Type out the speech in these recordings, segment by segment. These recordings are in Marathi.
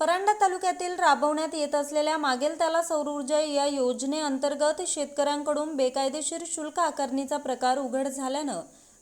परांडा तालुक्यातील राबवण्यात येत असलेल्या मागेल त्याला सौरऊर्जा या योजनेअंतर्गत शेतकऱ्यांकडून बेकायदेशीर शुल्क आकारणीचा प्रकार उघड झाल्यानं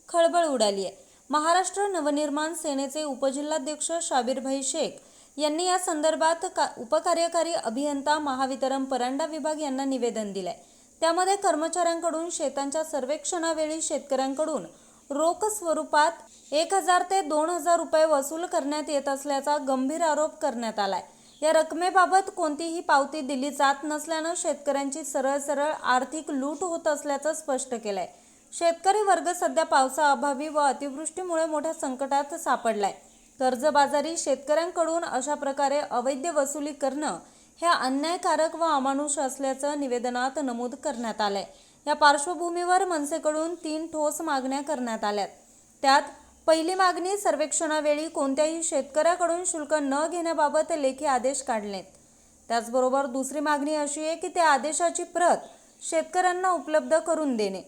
खळबळ उडाली आहे. महाराष्ट्र नवनिर्माण सेनेचे उपजिल्हाध्यक्ष शाबीरभाई शेख यांनी या संदर्भात का उपकार्यकारी अभियंता महावितरण परांडा विभाग यांना निवेदन दिलंय. त्यामध्ये कर्मचाऱ्यांकडून शेतांच्या सर्वेक्षणावेळी शेतकऱ्यांकडून रोख स्वरूपात एक हजार ते दोन हजार रुपये वसूल करण्यात येत असल्याचा गंभीर आरोप करण्यात आलाय. या रकमेबाबत कोणतीही पावती दिली जात नसल्यानं शेतकऱ्यांची सरळ सरळ आर्थिक लूट होत असल्याचं स्पष्ट केलंय. शेतकरी वर्ग सध्या पावसाअभावी व अतिवृष्टीमुळे मोठ्या संकटात सापडलाय. कर्जबाजारी शेतकऱ्यांकडून अशा प्रकारे अवैध वसुली करणं हे अन्यायकारक व अमानुष असल्याचं निवेदनात नमूद करण्यात आलंय. या पार्श्वभूमीवर मनसेकडून तीन ठोस मागण्या करण्यात आल्यात. त्यात पहिली मागणी सर्वेक्षणावेळी कोणत्याही शेतकऱ्याकडून शुल्क न घेण्याबाबत लेखी आदेश काढलेत. त्याचबरोबर दुसरी मागणी अशी आहे की त्या आदेशाची प्रत शेतकऱ्यांना उपलब्ध करून देणे.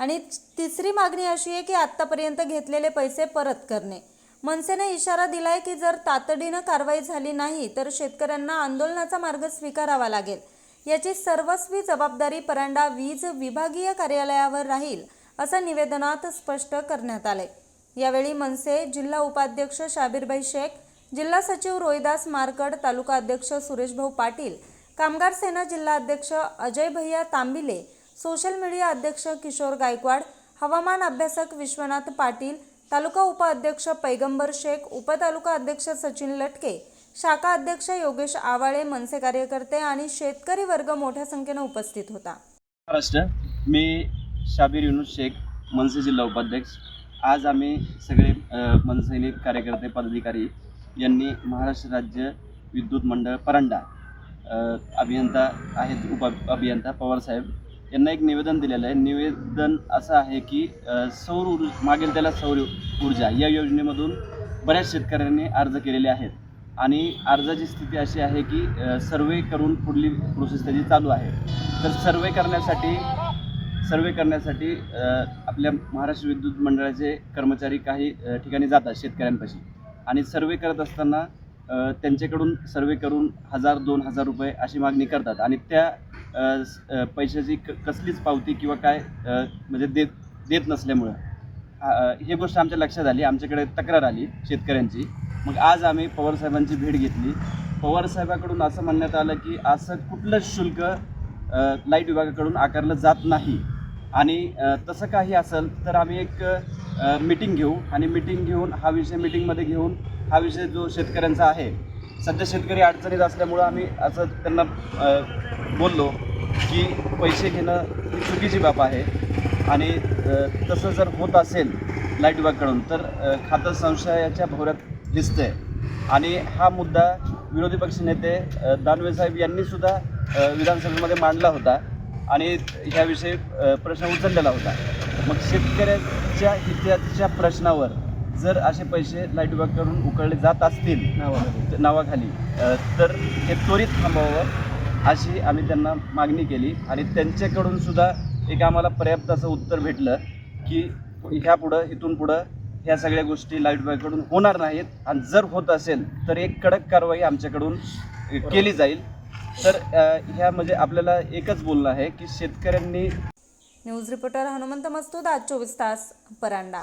आणि तिसरी मागणी अशी आहे की आत्तापर्यंत घेतलेले पैसे परत करणे. मनसेने इशारा दिलाय की जर तातडीनं कारवाई झाली नाही तर शेतकऱ्यांना आंदोलनाचा मार्ग स्वीकारावा लागेल. याची सर्वस्वी जबाबदारी परांडा वीज विभागीय कार्यालयावर राहील असं निवेदनात स्पष्ट करण्यात आलंय. यावेळी मनसे जिल्हा उपाध्यक्ष शाबीरभाई शेख जिल्हा सचिव रोहिदास मारकड तालुका अध्यक्ष सुरेशभाऊ पाटील कामगार सेना जिल्हा अध्यक्ष अजय भैया तांबिले सोशल मीडिया अध्यक्ष किशोर गायकवाड हवामान अभ्यासक विश्वनाथ पाटील तालुका उपाध्यक्ष पैगंबर शेख उपतालुका अध्यक्ष सचिन लटके शाखा अध्यक्ष योगेश आवाळे मनसे कार्यकर्ते आणि शेतकरी वर्ग मोठ्या संख्येनं उपस्थित होता. महाराष्ट्र मी शाबीर युनुस शेख मनसे जिल्हा उपाध्यक्ष. आज आम्ही सगळे मनसैनिक कार्यकर्ते पदाधिकारी यांनी महाराष्ट्र राज्य विद्युत मंडळ परांडा अभियंता आहेत उप अभियंता पवारसाहेब यांना एक निवेदन दिलेलं आहे. निवेदन असं आहे की सौर ऊर्जा मागेल त्याला सौर ऊर्जा या योजनेमधून बऱ्याच शेतकऱ्यांनी अर्ज केलेले आहेत. आणि अर्जाची स्थिती अशी आहे की सर्वे करून पुढली प्रोसेस त्याची चालू आहे. तर सर्वे करण्यासाठी सर्वे करण्यासाठी आपल्या महाराष्ट्र विद्युत मंडळाचे कर्मचारी काही ठिकाणी जातात शेतकऱ्यांपाशी. आणि सर्वे करत असताना त्यांच्याकडून सर्वे करून हजार दोन हजार रुपये अशी मागणी करतात. आणि त्या पैशाची क कसलीच पावती किंवा काय म्हणजे देत देत नसल्यामुळं हे ही गोष्ट आमच्या लक्षात आली. आमच्याकडे तक्रार आली शेतकऱ्यांची. मग आज आम्ही पवारसाहेबांची भेट घेतली. पवारसाहेबाकडून असं म्हणण्यात आलं की असं कुठलंच शुल्क लाइट विभागाकडून आकारलं जात नाही. आणि तसं काही असेल तर आम्ही एक मिटिंग घेऊ आणि मिटिंग घेऊन हा विषय मिटिंगमध्ये घेऊन हा विषय जो शेतकऱ्यांचा आहे सध्या शेतकरी अडचणीत असल्यामुळं आम्ही असं त्यांना बोललो की पैसे घेणं ही चुकीची बाब आहे. आणि तसं जर होत असेल लाइट विभागाकडून तर खातं संशयाच्या भोवऱ्यात दिसतंय. आणि हा मुद्दा विरोधी पक्ष नेते दानवे साहेब यांनीसुद्धा विधानसभेमध्ये मांडला होता. आणि ह्याविषयी प्रश्न उचललेला होता. मग शेतकऱ्याच्या हिताच्या प्रश्नावर जर असे पैसे लाइट विभागाकडून उकळले जात असतील नावाखाली. अ, तर हे त्वरित थांबवावं अशी आम्ही त्यांना मागणी केली आणि त्यांच्याकडून सुद्धा एक आम्हाला पर्याप्त असं उत्तर भेटलं की ह्या पुढं इथून पुढं ह्या सगळ्या गोष्टी लाइट विभागाकडून होणार नाहीत. आणि जर होत असेल तर एक कडक कारवाई आमच्याकडून केली जाईल. तर अ, ह्या म्हणजे आपल्याला एकच बोलणं आहे की शेतकऱ्यांनी न्यूज रिपोर्टर हनुमंत मस्तूद आज चोवीस तास परांडा